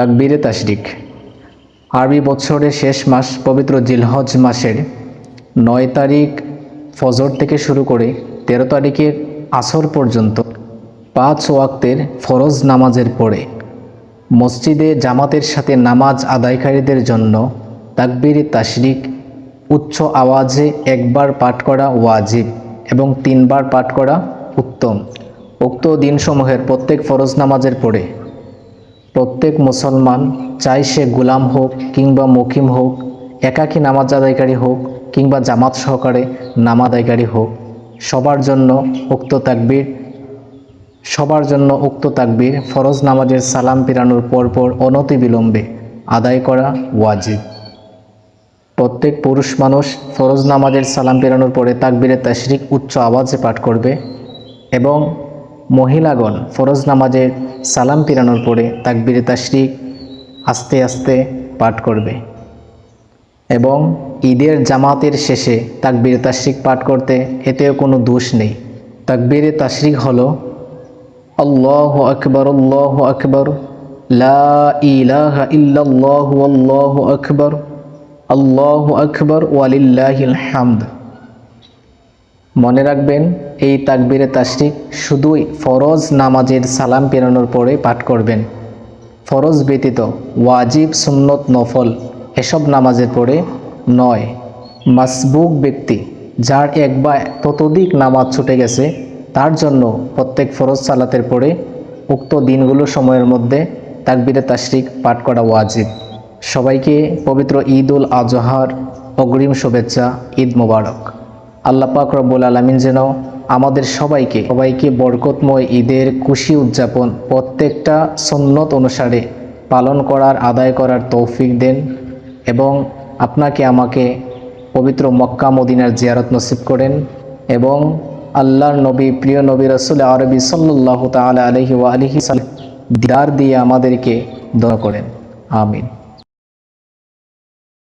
তাকবীরে তাশরিক। আরবি বছরের শেষ মাস পবিত্র জিলহজ মাসের নয় তারিখ ফজর থেকে শুরু করে তেরো তারিখের আসর পর্যন্ত পাঁচ ওয়াক্তের ফরজ নামাজের পরে মসজিদে জামাতের সাথে নামাজ আদায়কারীদের জন্য তাকবীরে তাশরিক উচ্চ আওয়াজে একবার পাঠ করা ওয়াজিব এবং তিনবার পাঠ করা উত্তম। উক্ত দিনসমূহের প্রত্যেক ফরজ নামাজের পরে প্রত্যেক মুসলমান চাই সে গুলাম হোক কিংবা মকিম হোক, একাকী নামাজ আদায়কারী হোক কিংবা জামাত সহকারে নামাজ আদায়কারী হোক। সবার জন্য উক্ত তাকবীর, সবার জন্য উক্ত তাকবীর ফরজ নামাজের সালাম পিরানোর পরপর অনতিবিলম্বে আদায় করা ওয়াজিব। প্রত্যেক পুরুষ মানুষ ফরজ নামাজের সালাম পেরানোর পরে তাকবীরে তাশরিক উচ্চ আওয়াজে পাঠ করবে এবং মহিলাগণ ফরজ নামাজের সালাম পিরানোর পরে তাকবীরে তাশরিক আস্তে আস্তে পাঠ করবে। এবং ঈদের জামাতের শেষে তাকবীরে তাশরিক পাঠ করতে এতেও কোনো দোষ নেই। তাকবীরে তাশরিক হলো, আল্লাহ আকবর আল্লাহ আকবর, লা ইলাহা ইল্লাল্লাহু, আল্লাহু আকবর, আল্লাহ আকবর, ওয়ালিল্লাহিল হামদ। রাখবেন, এই তাকবীরে তাশরিক শুধুই ফরজ নামাজের সালাম পেরানোর পরে পাঠ করবেন। ফরজ ব্যতীত ওয়াজিব সুন্নত নফল এসব নামাজের পরে নয়। মাসবুক ব্যক্তি যার এক বা ততোধিক নামাজ ছুটে গেছে, তার জন্য প্রত্যেক ফরজ সালাতের পরে উক্ত দিনগুলো সময়ের মধ্যে তাকবীরে তাশরিক পাঠ করা ওয়াজিব। সবাইকে পবিত্র ঈদ উল আজহার অগ্রিম শুভেচ্ছা, ঈদ মোবারক। আল্লাহ পাক রব্বুল আলমিন যেন আমাদের সবাইকে সবাইকে বরকতময় ঈদের খুশি উদযাপন প্রত্যেকটা সন্ন্যত অনুসারে পালন করার, আদায় করার তৌফিক দেন এবং আপনাকে আমাকে পবিত্র মক্কা মদিনার জিয়ারত নসিব করেন এবং আল্লাহর নবী, প্রিয় নবী রসুল আরবি সাল্লাহ তালা আলহি ওয়া আলহি দিদার দিয়ে আমাদেরকে দয়া করেন। আমিন।